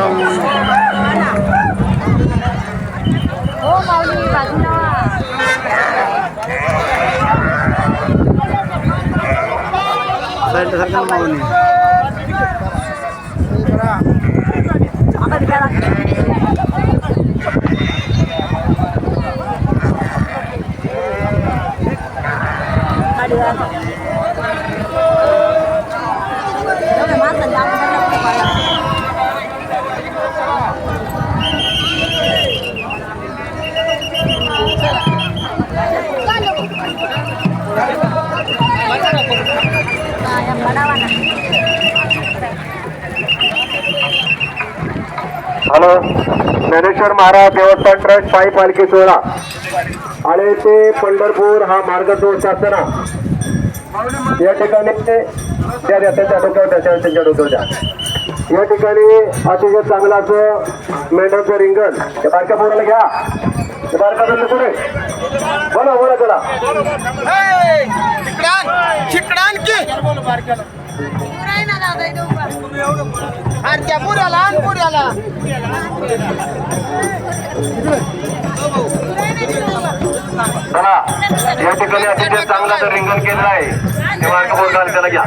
nung... Oh, Mauli, Bagna. Saan ka ng Mauli? Ako di galak. Hello Dnyaneshwar Maharaj देवस्थान trust पायी पालखी सोहळा. आणि ते पंढरपूर हा मार्ग जो असताना या ठिकाणी त्या द्या त्यांच्या डोक्यावर त्याच्या त्यांच्या डोक्यावर या ठिकाणी अतिशय चांगला असं मेंढ्याचं रिंगण. त्या बारक्या पोराला घ्या. त्या बारक्या बोला बोला बोला चला पुराय ना दादा, इथं उभा. चला या ठिकाणी अतिशय चांगलं रिंगण केलेलं आहे दिमाग का बोल चला गया।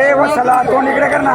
ए वो सलाह तो निकले करना।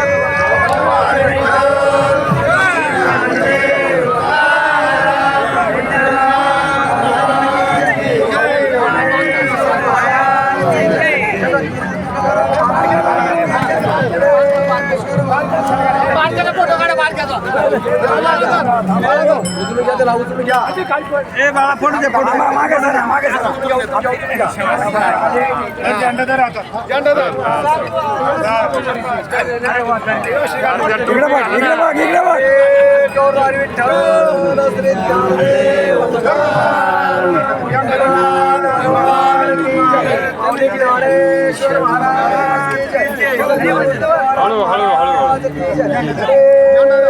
बाळा हळू हळू. फोटो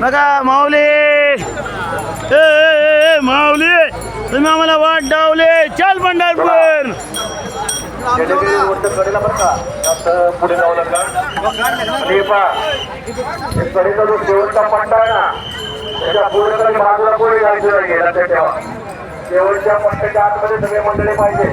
बघा माऊली ए, माऊली तुम्ही आम्हाला वाट डावले चल पंढरपूर पुढे जाऊ कडेचा जो शेवटचा पट्टा आहे ना त्याच्या पूर्ण बाजूला पुढे जायचं शेवटच्या पट्ट्याच्या आतमध्ये सगळे मंडळी पाहिजे